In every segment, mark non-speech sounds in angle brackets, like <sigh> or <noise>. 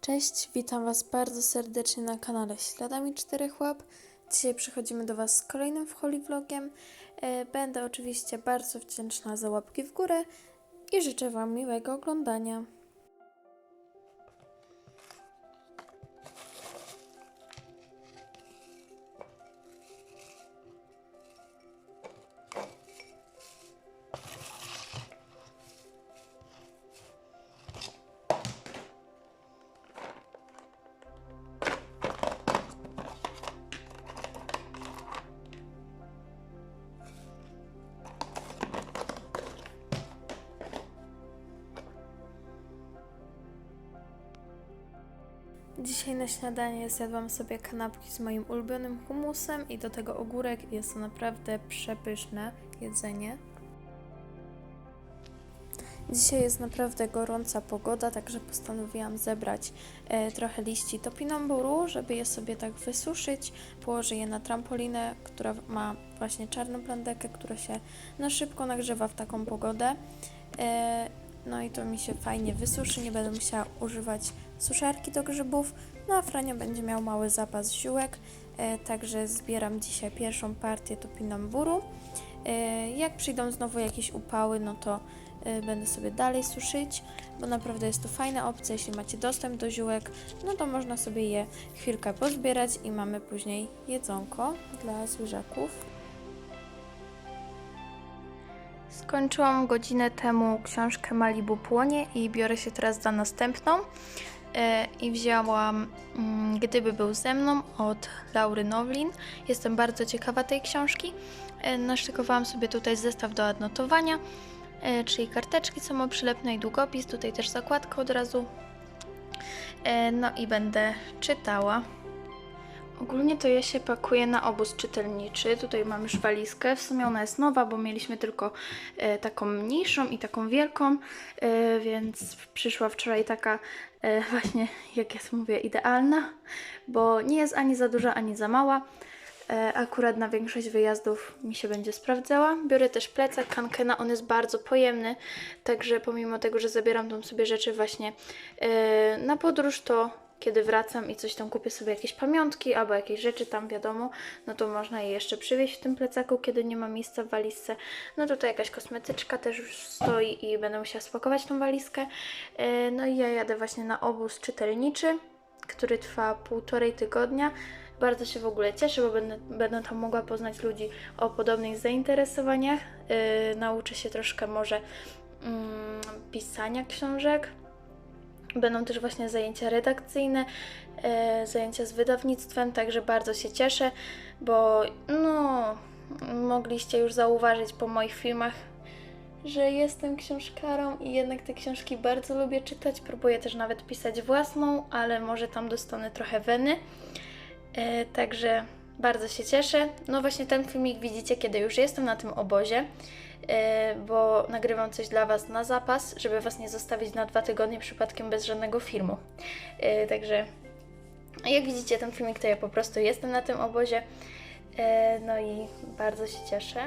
Cześć, witam Was bardzo serdecznie na kanale Śladami Czterech Łap. Dzisiaj przychodzimy do Was z kolejnym wholi vlogiem. E, Będę oczywiście bardzo wdzięczna za łapki w górę i życzę Wam miłego oglądania. Dzisiaj na śniadanie zjadłam sobie kanapki z moim ulubionym humusem i do tego ogórek. Jest to naprawdę przepyszne jedzenie. Dzisiaj jest naprawdę gorąca pogoda, także postanowiłam zebrać e, trochę liści topinamburu, żeby je sobie tak wysuszyć. Położę je na trampolinę, która ma właśnie czarną plandekę, która się na szybko nagrzewa w taką pogodę. E, no i to mi się fajnie wysuszy, nie będę musiała używać suszarki do grzybów. No a Franio będzie miał mały zapas ziółek, e, także zbieram dzisiaj pierwszą partię topinamburu. E, jak przyjdą znowu jakieś upały, no to e, będę sobie dalej suszyć, bo naprawdę jest to fajna opcja, jeśli macie dostęp do ziółek, no to można sobie je chwilkę pozbierać i mamy później jedzonko dla zwierzaków. Skończyłam godzinę temu książkę Malibu Płonie i biorę się teraz za następną. E, I wzięłam mm, Gdyby był ze mną od Laury Nowlin. Jestem bardzo ciekawa tej książki. E, Naszykowałam sobie tutaj zestaw do adnotowania, e, czyli karteczki samoprzylepne i długopis. Tutaj też zakładka od razu. No i będę czytała. Ogólnie to ja się pakuję na obóz czytelniczy. Tutaj mam już walizkę. W sumie ona jest nowa, bo mieliśmy tylko taką mniejszą i taką wielką, więc przyszła wczoraj taka właśnie, jak ja to mówię, idealna, bo nie jest ani za duża, ani za mała. E, akurat na większość wyjazdów mi się będzie sprawdzała. Biorę też plecak Kankena, on jest bardzo pojemny, także pomimo tego, że zabieram tam sobie rzeczy właśnie e, na podróż, to kiedy wracam i coś tam kupię sobie jakieś pamiątki albo jakieś rzeczy tam wiadomo, no to można je jeszcze przywieźć w tym plecaku, kiedy nie ma miejsca w walizce. No tutaj jakaś kosmetyczka też już stoi i będę musiała spakować tą walizkę. E, No i ja jadę właśnie na obóz czytelniczy, który trwa półtorej tygodnia. Bardzo się w ogóle cieszę, bo będę, będę tam mogła poznać ludzi o podobnych zainteresowaniach. E, Nauczę się troszkę może mm, pisania książek, Będą też właśnie zajęcia redakcyjne, e, zajęcia z wydawnictwem, także bardzo się cieszę, bo no, mogliście już zauważyć po moich filmach, że jestem książkarą i jednak te książki bardzo lubię czytać. Próbuję też nawet pisać własną, ale może tam dostanę trochę weny. E, także bardzo się cieszę. No właśnie ten filmik widzicie, kiedy już jestem na tym obozie, e, bo nagrywam coś dla Was na zapas, żeby Was nie zostawić na dwa tygodnie przypadkiem bez żadnego filmu. E, Także jak widzicie ten filmik, to ja po prostu jestem na tym obozie. E, No i bardzo się cieszę.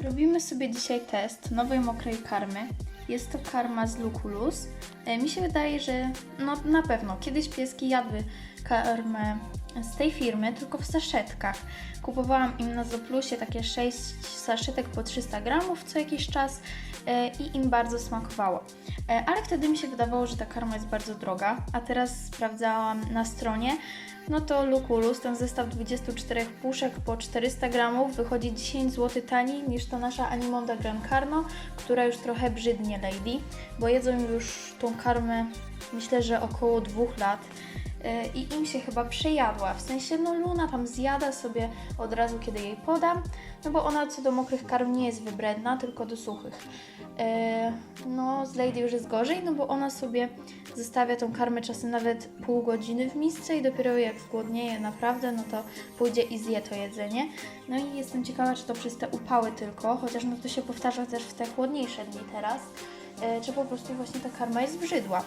Zrobimy sobie dzisiaj test nowej mokrej karmy. Jest to karma z Luculus. E, Mi się wydaje, że no na pewno kiedyś pieski jadły karmę z tej firmy, tylko w saszetkach. Kupowałam im na Zoplusie takie 6 saszetek po 300 gramów co jakiś czas e, i im bardzo smakowało. E, Ale wtedy mi się wydawało, że ta karma jest bardzo droga, a teraz sprawdzałam na stronie, no to Luculus, ten zestaw 24 puszek po 400 gramów wychodzi 10 zł taniej niż ta nasza Animonda Gran Carno, która już trochę brzydnie Lady, bo jedzą już tą karmę myślę, że około dwóch lat i im się chyba przejadła. W sensie, no Luna tam zjada sobie od razu, kiedy jej podam, no bo ona co do mokrych karm nie jest wybredna, tylko do suchych. E, No, z Lady już jest gorzej, no bo ona sobie zostawia tą karmę czasem nawet pół godziny w misce i dopiero jak zgłodnieje naprawdę, no to pójdzie i zje to jedzenie. No i jestem ciekawa, czy to przez te upały tylko, chociaż no to się powtarza też w te chłodniejsze dni teraz, e, czy po prostu właśnie ta karma jest brzydła.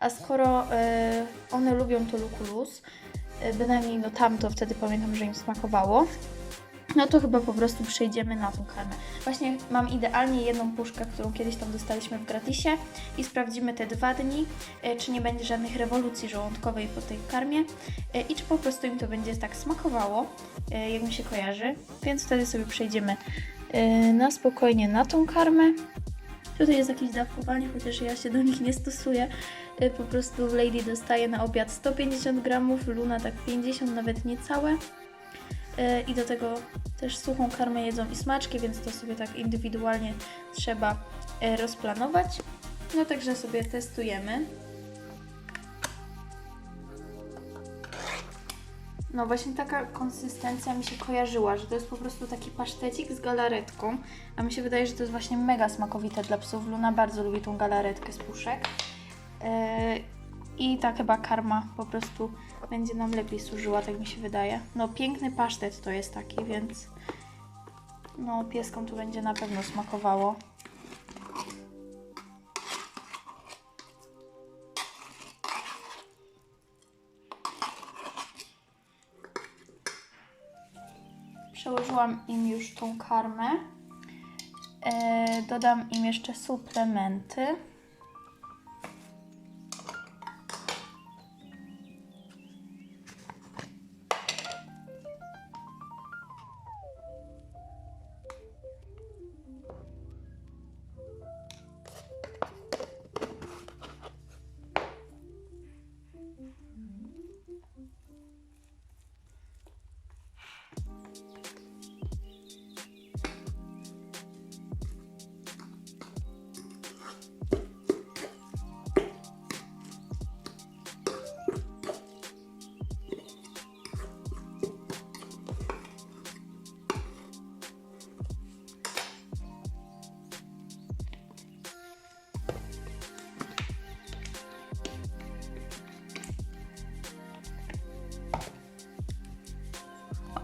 A skoro e, one lubią to lukulus, e, bynajmniej no tamto wtedy pamiętam, że im smakowało, no to chyba po prostu przejdziemy na tą karmę. Właśnie mam idealnie jedną puszkę, którą kiedyś tam dostaliśmy w gratisie i sprawdzimy te dwa dni, e, czy nie będzie żadnych rewolucji żołądkowej po tej karmie e, i czy po prostu im to będzie tak smakowało, e, jak mi się kojarzy. Więc wtedy sobie przejdziemy e, na spokojnie na tą karmę. Tutaj jest jakieś dawkowanie, chociaż ja się do nich nie stosuję. E, Po prostu Lady dostaje na obiad 150 gramów, Luna tak 50, nawet niecałe. E, I do tego też suchą karmę jedzą i smaczki, więc to sobie tak indywidualnie trzeba e, rozplanować. No także sobie testujemy. No właśnie taka konsystencja mi się kojarzyła, że to jest po prostu taki pasztecik z galaretką, a mi się wydaje, że to jest właśnie mega smakowite dla psów. Luna bardzo lubi tą galaretkę z puszek. E, I ta chyba karma po prostu będzie nam lepiej służyła, tak mi się wydaje. No piękny pasztet to jest taki, więc no pieskom to będzie na pewno smakowało. Przełożyłam im już tą karmę. E, dodam im jeszcze suplementy.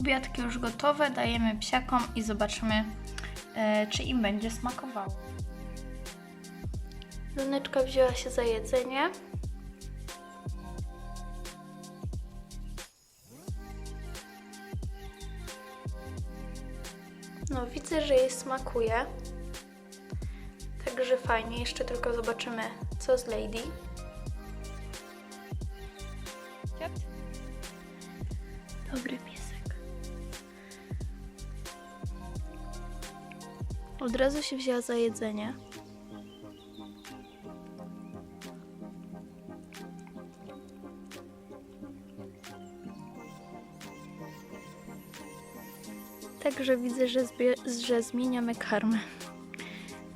Obiadki już gotowe, dajemy psiakom i zobaczymy, e, czy im będzie smakowało. Luneczka wzięła się za jedzenie. No, widzę, że jej smakuje. Także fajnie. Jeszcze tylko zobaczymy, co z Lady. Dobry piesek. Od razu się wzięła za jedzenie. Także widzę, że, że zmieniamy karmę.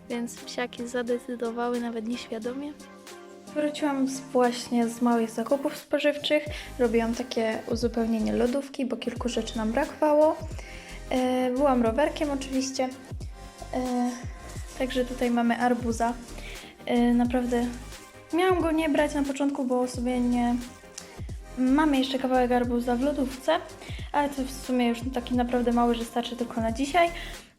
Więc psiaki zadecydowały nawet nieświadomie. Wróciłam z, właśnie z małych zakupów spożywczych. Robiłam takie uzupełnienie lodówki, bo kilku rzeczy nam brakowało. E, byłam rowerkiem oczywiście. E, także tutaj mamy arbuza. E, naprawdę miałam go nie brać na początku, bo sobie nie... Mamy jeszcze kawałek arbuza w lodówce, ale to w sumie już taki naprawdę mały, że starczy tylko na dzisiaj.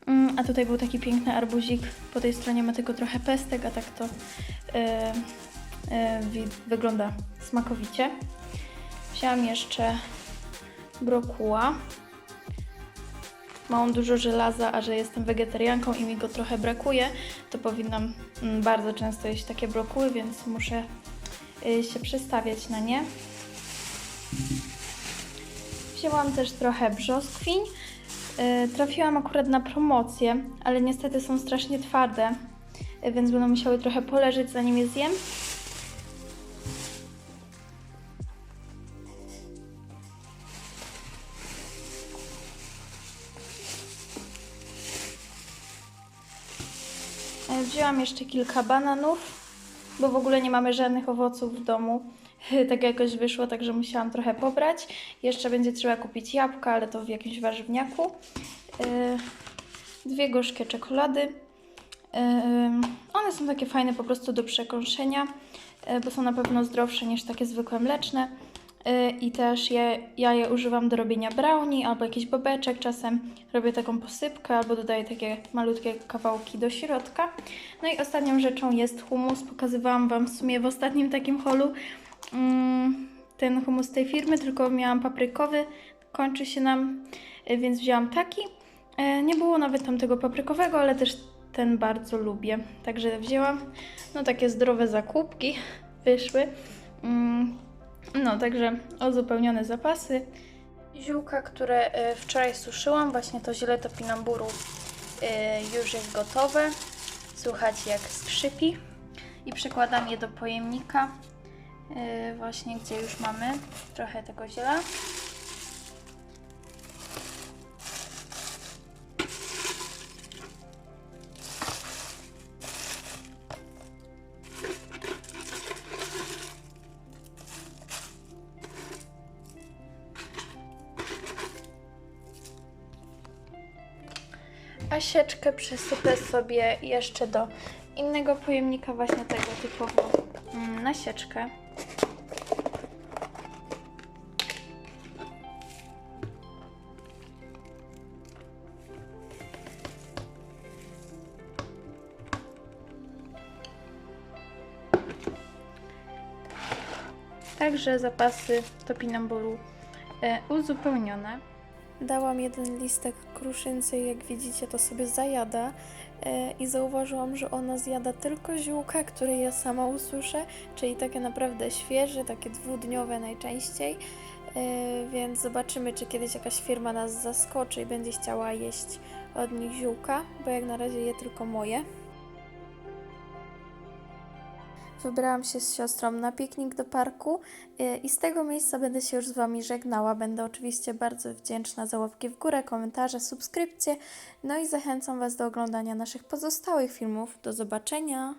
Mm, A tutaj był taki piękny arbuzik. Po tej stronie ma tylko trochę pestek, a tak to e, e, wi- wygląda smakowicie. Wzięłam jeszcze brokuła. mam dużo żelaza, a że jestem wegetarianką i mi go trochę brakuje, to powinnam mm, bardzo często jeść takie brokuły, więc muszę y, się przestawiać na nie. Wzięłam też trochę brzoskwiń. Y, Trafiłam akurat na promocję, ale niestety są strasznie twarde, y, więc będą musiały trochę poleżeć zanim je zjem. E, Wzięłam jeszcze kilka bananów, bo w ogóle nie mamy żadnych owoców w domu. <laughs> Tak jakoś wyszło, także musiałam trochę pobrać. Jeszcze będzie trzeba kupić jabłka, ale to w jakimś warzywniaku. E, Dwie gorzkie czekolady. E, One są takie fajne po prostu do przekąszenia, e, bo są na pewno zdrowsze niż takie zwykłe mleczne. I też je, ja je używam do robienia brownie albo jakiś bobeczek. Czasem robię taką posypkę albo dodaję takie malutkie kawałki do środka. No i ostatnią rzeczą jest humus. Pokazywałam Wam w sumie w ostatnim takim holu ten humus tej firmy, tylko miałam paprykowy. Kończy się nam, e, więc wzięłam taki. E, Nie było nawet tamtego paprykowego, ale też ten bardzo lubię. Także wzięłam. No takie zdrowe zakupki wyszły. Mm, no, także uzupełnione zapasy. Ziółka, które e, wczoraj suszyłam, właśnie to ziele topinamburu już jest gotowe. Słuchać jak skrzypi. I przekładam je do pojemnika, właśnie gdzie już mamy trochę tego ziela. A sieczkę przesypę sobie jeszcze do innego pojemnika, właśnie tego typowo mm, na sieczkę. Także zapasy topinamburu e, uzupełnione. Dałam jeden listek kruszynce i jak widzicie to sobie zajada e, i zauważyłam, że ona zjada tylko ziółka, które ja sama ususzę, czyli takie naprawdę świeże, takie dwudniowe najczęściej, e, więc zobaczymy, czy kiedyś jakaś firma nas zaskoczy i będzie chciała jeść od nich ziółka, bo jak na razie je tylko moje. Wybrałam się z siostrą na piknik do parku y, i z tego miejsca będę się już z Wami żegnała. Będę oczywiście bardzo wdzięczna za łapki w górę, komentarze, subskrypcje. No i zachęcam Was do oglądania naszych pozostałych filmów. Do zobaczenia!